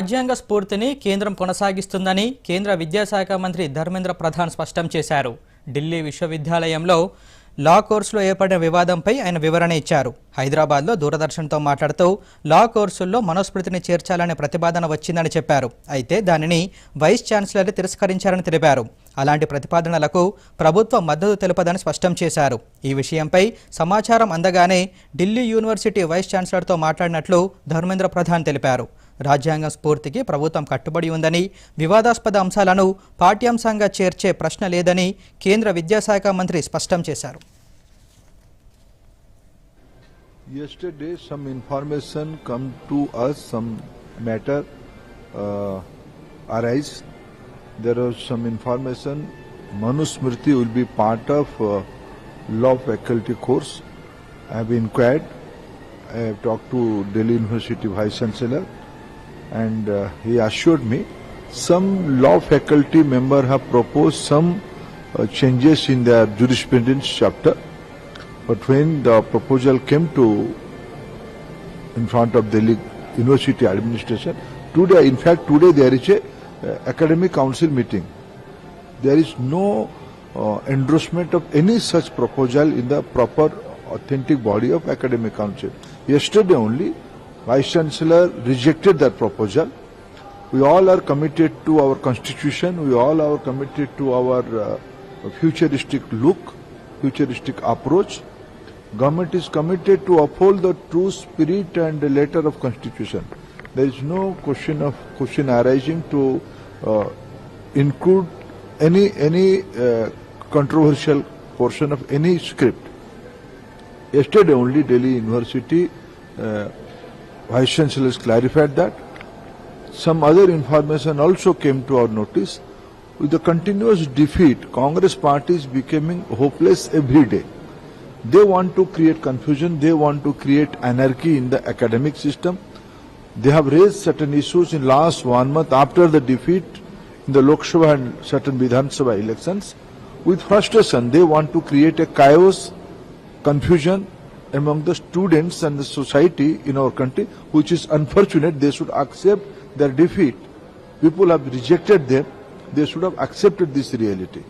రాజ్యాంగ స్ఫూర్తిని కేంద్రం కొనసాగిస్తుందని కేంద్ర విద్యాశాఖ మంత్రి ధర్మేంద్ర ప్రధాన్ స్పష్టం చేశారు. ఢిల్లీ విశ్వవిద్యాలయంలో లా కోర్సులో ఏర్పడిన వివాదంపై ఆయన వివరణ ఇచ్చారు. హైదరాబాద్లో దూరదర్శన్తో మాట్లాడుతూ లా కోర్సుల్లో మనోస్మృతిని చేర్చాలనే ప్రతిపాదన వచ్చిందని చెప్పారు. అయితే దానిని వైస్ ఛాన్సలర్ తిరస్కరించారని తెలిపారు. అలాంటి ప్రతిపాదనలకు ప్రభుత్వం మద్దతు తెలుపదని స్పష్టం చేశారు. ఈ విషయంపై సమాచారం అందగానే ఢిల్లీ యూనివర్సిటీ వైస్ ఛాన్సలర్తో మాట్లాడినట్లు ధర్మేంద్ర ప్రధాన్ తెలిపారు. రాజ్యాంగ స్ఫూర్తికి ప్రభుత్వం కట్టుబడి ఉందని వివాదాస్పద అంశాలను పాఠ్యాంశంగా చేర్చే ప్రశ్న లేదని కేంద్ర విద్యాశాఖ మంత్రి స్పష్టం చేశారు. Manusmriti will be part of law faculty course I enquired I to Delhi University vice chancellor and uh, he assured me some law faculty member have proposed some uh, changes in their jurisprudence chapter. But when the proposal came to in front of Delhi University administration, today, in fact, today there is a uh, academic council meeting. There is no uh, endorsement of any such proposal in the proper authentic body of academic council. Yesterday only, Vice Chancellor rejected that proposal. We all are committed to our constitution. We all are committed to our uh, futuristic look, futuristic approach. Government is committed to uphold the true spirit and letter of constitution. There is no question of question arising to uh, include any any uh, controversial portion of any script. Yesterday only Delhi University uh, Vice Chancellor has clarified that. Some other information also came to our notice. With the continuous defeat, Congress party is becoming hopeless every day. They want to create confusion, they want to create anarchy in the academic system. They have raised certain issues in last one month after the defeat in the Lok Sabha and certain Vidhan Sabha elections. With frustration, they want to create a chaos, confusion among the students and the society in our country, which is unfortunate. They should accept their defeat. People have rejected them. They should have accepted this reality.